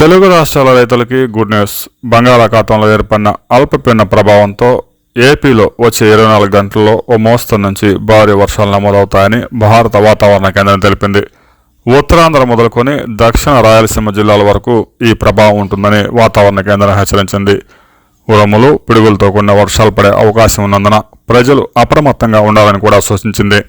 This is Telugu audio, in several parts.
తెలుగు రాష్ట్రాల రైతులకి గుడ్ న్యూస్. బంగాళాఖాతంలో ఏర్పడిన అల్పపీడన ప్రభావంతో ఏపీలో వచ్చే ఇరవై నాలుగు గంటల్లో ఓ మోస్తరు నుంచి భారీ వర్షాలు నమోదవుతాయని భారత వాతావరణ కేంద్రం తెలిపింది. ఉత్తరాంధ్ర మొదలుకొని దక్షిణ రాయలసీమ జిల్లాల వరకు ఈ ప్రభావం ఉంటుందని వాతావరణ కేంద్రం హెచ్చరించింది. ఉరుములు పిడుగులతో కూడిన వర్షాలు పడే అవకాశం ఉన్నందున ప్రజలు అప్రమత్తంగా ఉండాలని కూడా సూచించింది.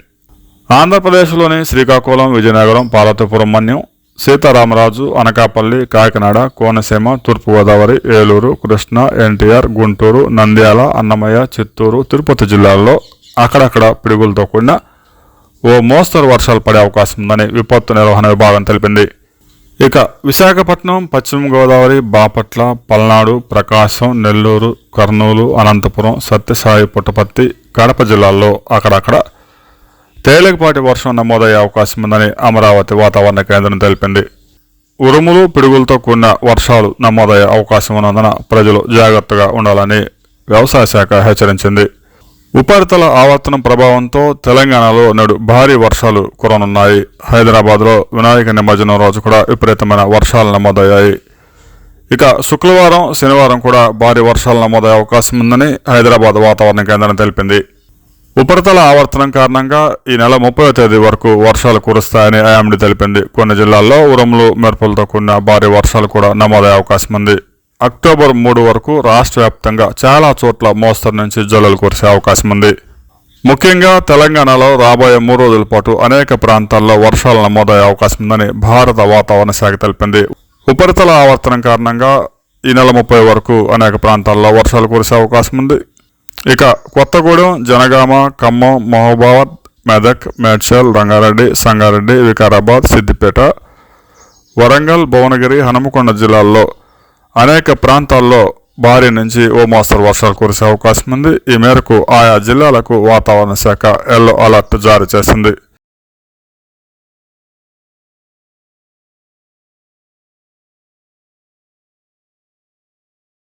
ఆంధ్రప్రదేశ్లోని శ్రీకాకుళం విజయనగరం పార్వతీపురం మన్యం సీతారామరాజు అనకాపల్లి కాకినాడ కోనసీమ తూర్పుగోదావరి ఏలూరు కృష్ణా ఎన్టీఆర్ గుంటూరు నంద్యాల అన్నమయ్య చిత్తూరు తిరుపతి జిల్లాల్లో అక్కడక్కడ పిడుగులతో కూడిన ఓ మోస్తరు వర్షాలు పడే అవకాశం ఉందని విపత్తు నిర్వహణ విభాగం తెలిపింది. ఇక విశాఖపట్నం పశ్చిమ గోదావరి బాపట్ల పల్నాడు ప్రకాశం నెల్లూరు కర్నూలు అనంతపురం సత్యసాయి పుట్టపర్తి కడప జిల్లాల్లో అక్కడక్కడ తేలికపాటి వర్షం నమోదయ్యే అవకాశం ఉందని అమరావతి వాతావరణ కేంద్రం తెలిపింది. ఉరుములు పిడుగులతో కూడిన వర్షాలు నమోదయ్యే అవకాశం ఉన్నందున ప్రజలు జాగ్రత్తగా ఉండాలని వ్యవసాయ శాఖ హెచ్చరించింది. ఉపరితల ఆవర్తనం ప్రభావంతో తెలంగాణలో నేడు భారీ వర్షాలు కురనున్నాయి. హైదరాబాద్లో వినాయక నిమజ్జనం రోజు కూడా విపరీతమైన వర్షాలు నమోదయ్యాయి. ఇక శుక్రవారం శనివారం కూడా భారీ వర్షాలు నమోదయ్యే అవకాశం ఉందని హైదరాబాద్ వాతావరణ కేంద్రం తెలిపింది. ఉపరితల ఆవర్తనం కారణంగా ఈ నెల ముప్పై తేదీ వరకు వర్షాలు కురుస్తాయని ఐఎండి తెలిపింది. కొన్ని జిల్లాల్లో ఉరుములు మెరుపులతో కూడిన భారీ వర్షాలు కూడా నమోదయ్యే అవకాశం ఉంది. అక్టోబర్ మూడు వరకు రాష్ట్ర వ్యాప్తంగా చాలా చోట్ల మోస్తరు నుంచి జల్లులు కురిసే అవకాశం ఉంది. ముఖ్యంగా తెలంగాణలో రాబోయే మూడు రోజుల పాటు అనేక ప్రాంతాల్లో వర్షాలు నమోదయ్యే అవకాశం ఉందని భారత వాతావరణ శాఖ తెలిపింది. ఉపరితల ఆవర్తనం కారణంగా ఈ నెల ముప్పై వరకు అనేక ప్రాంతాల్లో వర్షాలు కురిసే అవకాశం ఉంది. ఇక కొత్తగూడెం జనగామ ఖమ్మం మహబాబాద్ మెదక్ మేడ్చల్ రంగారెడ్డి సంగారెడ్డి వికారాబాద్ సిద్దిపేట వరంగల్ భువనగిరి హనుమకొండ జిల్లాల్లో అనేక ప్రాంతాల్లో భారీ నుంచి ఓ మోస్తరు వర్షాలు కురిసే అవకాశం ఉంది ఈ మేరకు ఆయా జిల్లాలకు వాతావరణ శాఖ ఎల్లో అలర్ట్ జారీ చేసింది.